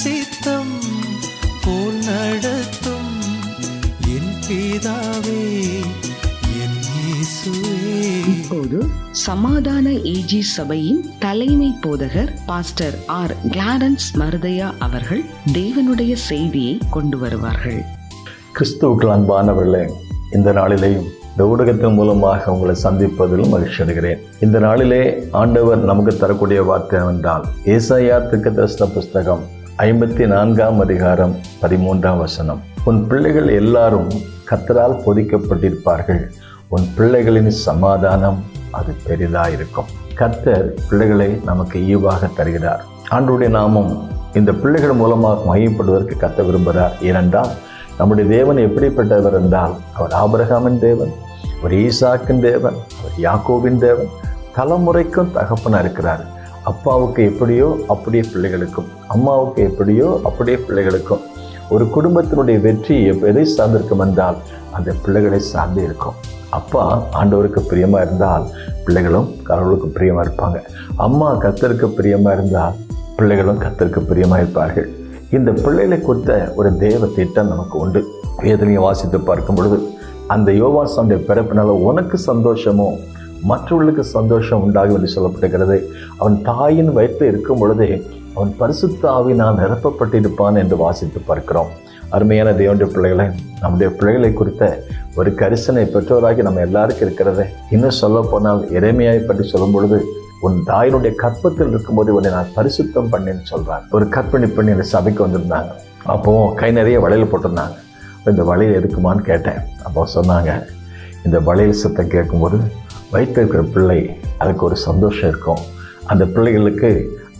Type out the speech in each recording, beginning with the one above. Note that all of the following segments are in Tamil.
சித்தம் போல் நடத்தும் என் பிதாவே என் இயேசுவே. இப்போது சமாதான ஏஜி சபையின் தலைமை போதகர் பாஸ்டர் ஆர் கிளாரன்ஸ் மருதையா அவர்கள் தேவனுடைய செய்தியை கொண்டு வருவார்கள். கிறிஸ்துவுக்கு அன்பானவர்களே இந்த நாளிலேயும் இந்த ஊடகத்தின் மூலமாக உங்களை சந்திப்பதிலும் மகிழ்ச்சி அடைகிறேன். இந்த நாளிலே ஆண்டவர் நமக்கு தரக்கூடிய வார்த்தை என்றால் ஏசாயா திருக்கதர்சன புஸ்தகம் ஐம்பத்தி நான்காம் அதிகாரம் பதிமூன்றாம் வசனம். உன் பிள்ளைகள் எல்லாரும் கத்தரால் பொதிக்கப்பட்டிருப்பார்கள். உன் பிள்ளைகளின் சமாதானம் அது பெரிதாயிருக்கும். கத்தர் பிள்ளைகளை நமக்கு ஈவாக தருகிறார். ஆண்டுடைய நாமம் இந்த பிள்ளைகள் மூலமாக மையப்படுவதற்கு கத்த விரும்புகிறார். ஏனென்றால் நம்முடைய தேவன் எப்படிப்பட்டவர் என்றால் அவர் ஆபரகாமின் தேவன் அவர் ஈசாக்கின் தேவன் அவர் யாக்கோவின் தேவன் தலைமுறைக்கும் தகப்பனாக இருக்கிறார். அப்பாவுக்கு எப்படியோ அப்படியே பிள்ளைகளுக்கும் அம்மாவுக்கு எப்படியோ அப்படியே பிள்ளைகளுக்கும். ஒரு குடும்பத்தினுடைய வெற்றி எதை சார்ந்திருக்கும் என்றால் அந்த பிள்ளைகளை சார்ந்து இருக்கும். அப்பா ஆண்டவருக்கு பிரியமாக இருந்தால் பிள்ளைகளும் கடவுளுக்கு பிரியமாக இருப்பாங்க. அம்மா கத்தருக்கு பிரியமாக இருந்தால் பிள்ளைகளும் கத்தருக்கு பிரியமாக இருப்பார்கள். இந்த பிள்ளைகளை குறித்த ஒரு தேவ திட்டம் நமக்கு உண்டு. வேதனையை வாசித்து பார்க்கும் பொழுது அந்த யோவாசனுடைய பிறப்பினால் உனக்கு சந்தோஷமோ மற்றவர்களுக்கு சந்தோஷம் உண்டாகும் என்று சொல்லப்படுகிறது அவன் தாயின் வயிற்றில் இருக்கும் பொழுதே அவன் பரிசுத்த நான் நிரப்பப்பட்டிருப்பான் என்று வாசித்து பார்க்கிறோம். அருமையான தேவனுடைய பிள்ளைகளை நம்முடைய பிள்ளைகளை குறித்த ஒரு கரிசனை பெற்றோராகி நம்ம எல்லாருக்கும் இருக்கிறது. இன்னும் சொல்ல போனால் இறைமையாய் பற்றி சொல்லும் பொழுது உன் தாயினுடைய கற்பத்தில் இருக்கும்போது உன்னை நான் பரிசுத்தம் பண்ணேன்னு சொல்கிறான் ஒரு கற்பிணி பெண் இந்த சபைக்கு வந்திருந்தாங்க. அப்போ கை நிறைய வளையல் போட்டிருந்தாங்க. இந்த வளையல் எதுக்குமான்னு கேட்டேன். அப்போ சொன்னாங்க இந்த வளையல் சத்தம் கேட்கும்போது வைத்திருக்கிற பிள்ளை அதுக்கு ஒரு சந்தோஷம் இருக்கும். அந்த பிள்ளைகளுக்கு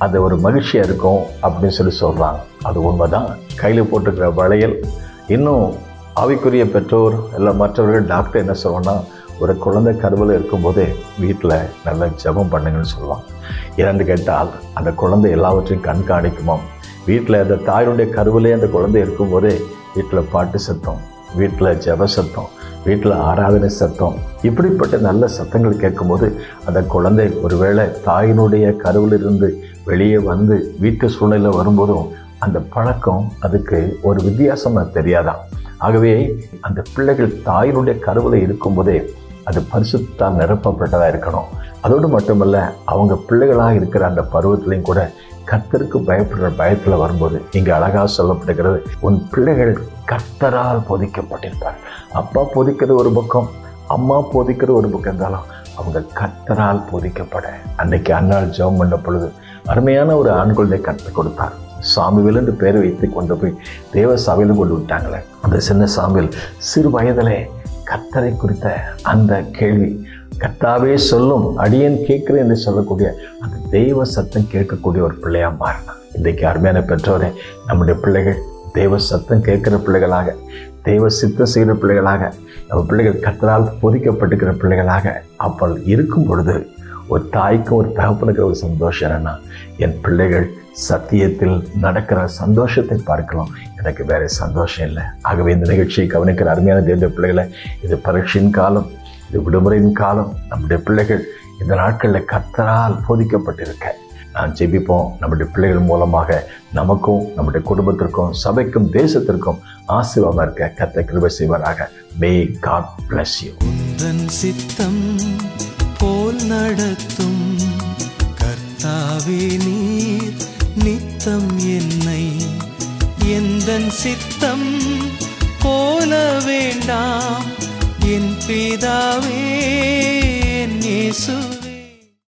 அது ஒரு மகிழ்ச்சியாக இருக்கும் அப்படின்னு சொல்லி சொல்கிறாங்க அது உண்மை தான் கையில் போட்டுக்கிற வளையல். இன்னும் ஆவிக்குரிய பெற்றோர் இல்லை மற்றவர்கள் டாக்டர் என்ன சொல்லுவோன்னா ஒரு குழந்தை கருவில் இருக்கும்போதே வீட்டில் நல்ல ஜெபம் பண்ணுங்கன்னு சொல்லுவாங்க. இரண்டு கேட்டால் அந்த குழந்தை எல்லாவற்றையும் கண்காணிக்குமாம். வீட்டில் அந்த தாயினுடைய கருவிலே அந்த குழந்தை இருக்கும்போதே வீட்டில் பாட்டு சத்தம். வீட்டில் ஜப சத்தம். வீட்டில் ஆராதனை சத்தம் இப்படிப்பட்ட நல்ல சத்தங்கள் கேட்கும்போது அந்த குழந்தை ஒருவேளை தாயினுடைய கருவிலிருந்து வெளியே வந்து வீட்டு சூழ்நிலை வரும்போதும் அந்த பழக்கம் அதுக்கு ஒரு வித்தியாசமாக தெரியாதாம் ஆகவே அந்த பிள்ளைகள் தாயினுடைய கருவில் இருக்கும்போதே அது பரிசுத்தால் நிரப்பப்பட்டதாக இருக்கணும். அதோடு மட்டுமல்ல அவங்க பிள்ளைகளாக இருக்கிற அந்த பருவத்திலையும் கூட கத்தருக்கு பயப்படுற பயத்தில் வரும்போது இங்கே அழகாக சொல்லப்படுகிறது உன் பிள்ளைகள் கத்தரால் போதிக்கப்பட்டிருப்பார் அப்பா போதிக்கிறது ஒரு பக்கம் அம்மா போதிக்கிறது ஒரு பக்கம் இருந்தாலும் அவங்க கத்தரால் போதிக்கப்பட. அன்னைக்கு அன்னால் ஜெபம் பண்ண பொழுது அருமையான ஒரு ஆண் குழந்தை கற்றுக் கொடுத்தார். சாமிவேல் என்று பேர் வைத்து கொண்டு போய் தேவ சபையிலும் கொண்டு விட்டாங்களே. அந்த சின்ன சாமியில் சிறு வயதிலே கத்தரை குறித்த அந்த கேள்வி கர்த்தாவே சொல்லும் அடியன் கேட்குறேன் என்று சொல்லக்கூடிய அந்த தெய்வ சத்தம் கேட்கக்கூடிய ஒரு பிள்ளையாக மாறணும். இன்றைக்கு அருமையான பெற்றோரே நம்முடைய பிள்ளைகள் தெய்வ சத்தம் கேட்குற பிள்ளைகளாக தெய்வ சித்தம் செய்கிற பிள்ளைகளாக நம்ம பிள்ளைகள் கத்தரால் பொதிக்கப்பட்டுக்கிற பிள்ளைகளாக அப்போ இருக்கும் பொழுது ஒரு தாய்க்கும் ஒரு தகப்பனுக்கு ஒரு சந்தோஷம் என்னென்னா என் பிள்ளைகள் சத்தியத்தில் நடக்கிற சந்தோஷத்தை பார்க்கலாம். எனக்கு வேறு சந்தோஷம் இல்லை. ஆகவே இந்த நிகழ்ச்சியை கவனிக்கிற அருமையான தேவ பிள்ளைகளை இது பரீட்சையின் காலம். இந்த விடுமுறையின் காலம். நம்முடைய பிள்ளைகள் இந்த நாட்களில் கத்தரால் போதிக்கப்பட்டிருக்க. நான் ஜெபிப்போம். நம்முடைய பிள்ளைகள் மூலமாக நமக்கும் நம்முடைய குடும்பத்திற்கும் சபைக்கும் தேசத்திற்கும் ஆசீர்வாதம் இருக்க கத்த கிருபை செய்வராக. மே காட் பிளஸ் சித்தம் போல் நடத்தும். கர்த்தாவே நீர் நித்தம் என்னை. எந்தன் சித்தம் போல வேண்டாம். சீதாவே பிதாவே